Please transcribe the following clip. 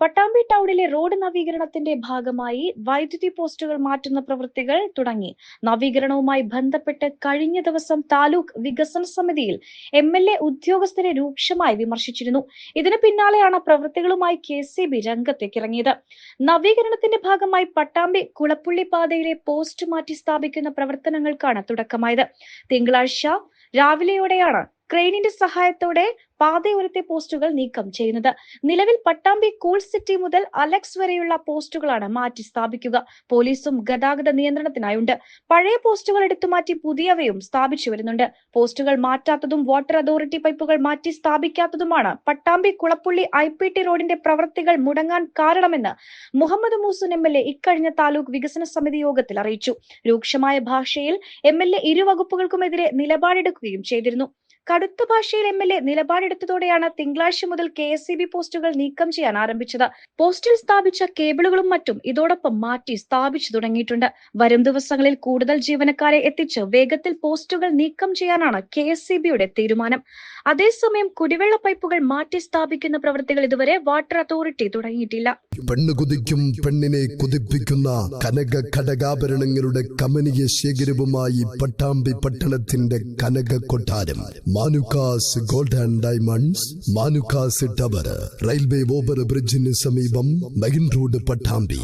പട്ടാമ്പി ടൗണിലെ റോഡ് നവീകരണത്തിന്റെ ഭാഗമായി വൈദ്യുതി പോസ്റ്റുകൾ മാറ്റുന്ന പ്രവൃത്തികൾ തുടങ്ങി. നവീകരണവുമായി ബന്ധപ്പെട്ട് കഴിഞ്ഞ ദിവസം താലൂക്ക് വികസന സമിതിയിൽ എം എൽ എ ഉദ്യോഗസ്ഥരെ രൂക്ഷമായി വിമർശിച്ചിരുന്നു. ഇതിന് പിന്നാലെയാണ് പ്രവൃത്തികളുമായി കെ സി ബി രംഗത്തേക്കിറങ്ങിയത്. നവീകരണത്തിന്റെ ഭാഗമായി പട്ടാമ്പി കുളപ്പുള്ളി പാതയിലെ പോസ്റ്റ് മാറ്റി സ്ഥാപിക്കുന്ന പ്രവർത്തനങ്ങൾക്കാണ് തുടക്കമായത്. തിങ്കളാഴ്ച രാവിലെയോടെയാണ് ക്രെയിനിന്റെ സഹായത്തോടെ പാതയോരത്തെ പോസ്റ്റുകൾ നീക്കം ചെയ്യുന്നത്. നിലവിൽ പട്ടാമ്പി കൂൾ സിറ്റി മുതൽ അലക്സ് വരെയുള്ള പോസ്റ്റുകളാണ് മാറ്റി സ്ഥാപിക്കുക. പോലീസും ഗതാഗത നിയന്ത്രണത്തിനായുണ്ട്. പഴയ പോസ്റ്റുകൾ എടുത്തു മാറ്റി പുതിയവയും സ്ഥാപിച്ചു വരുന്നുണ്ട്. പോസ്റ്റുകൾ മാറ്റാത്തതും വാട്ടർ അതോറിറ്റി പൈപ്പുകൾ മാറ്റി സ്ഥാപിക്കാത്തതുമാണ് Pattambi Kulappully I P T റോഡിന്റെ പ്രവൃത്തികൾ മുടങ്ങാൻ കാരണമെന്ന് Muhammad Muhsin M L A ഇക്കഴിഞ്ഞ താലൂക്ക് വികസന സമിതി യോഗത്തിൽ അറിയിച്ചു. രൂക്ഷമായ ഭാഷയിൽ എം എൽ എ ഇരുവകുപ്പുകൾക്കുമെതിരെ നിലപാടെടുക്കുകയും ചെയ്തിരുന്നു. കടുത്ത ഭാഷയിൽ എം എൽ എ നിലപാടെടുത്തതോടെയാണ് തിങ്കളാഴ്ച മുതൽ കെ എസ് സി ബി പോസ്റ്റുകൾ നീക്കം ചെയ്യാൻ ആരംഭിച്ചത്. പോസ്റ്റിൽ സ്ഥാപിച്ച കേബിളുകളും മറ്റും ഇതോടൊപ്പം മാറ്റി സ്ഥാപിച്ചു തുടങ്ങിയിട്ടുണ്ട്. വരും ദിവസങ്ങളിൽ കൂടുതൽ ജീവനക്കാരെ എത്തിച്ച് വേഗത്തിൽ പോസ്റ്റുകൾ നീക്കം ചെയ്യാനാണ് കെ എസ് സി ബിയുടെ തീരുമാനം. അതേസമയം കുടിവെള്ള പൈപ്പുകൾ മാറ്റി സ്ഥാപിക്കുന്ന പ്രവൃത്തികൾ ഇതുവരെ വാട്ടർ അതോറിറ്റി തുടങ്ങിയിട്ടില്ല. പെണ്ണ് കുതിക്കും പെണ്ണിനെ കുതിപ്പിക്കുന്ന കനക ഘടകാഭരണങ്ങളുടെ കമനീയ ശേഖരവുമായി പട്ടാമ്പി പട്ടണത്തിന്റെ കനക കൊട്ടാരം. Manukkas gold and diamonds Manukkas tower railway over ബ്രിഡ്ജിന് സമീപം മെയിൻ റോഡ് പട്ടാമ്പി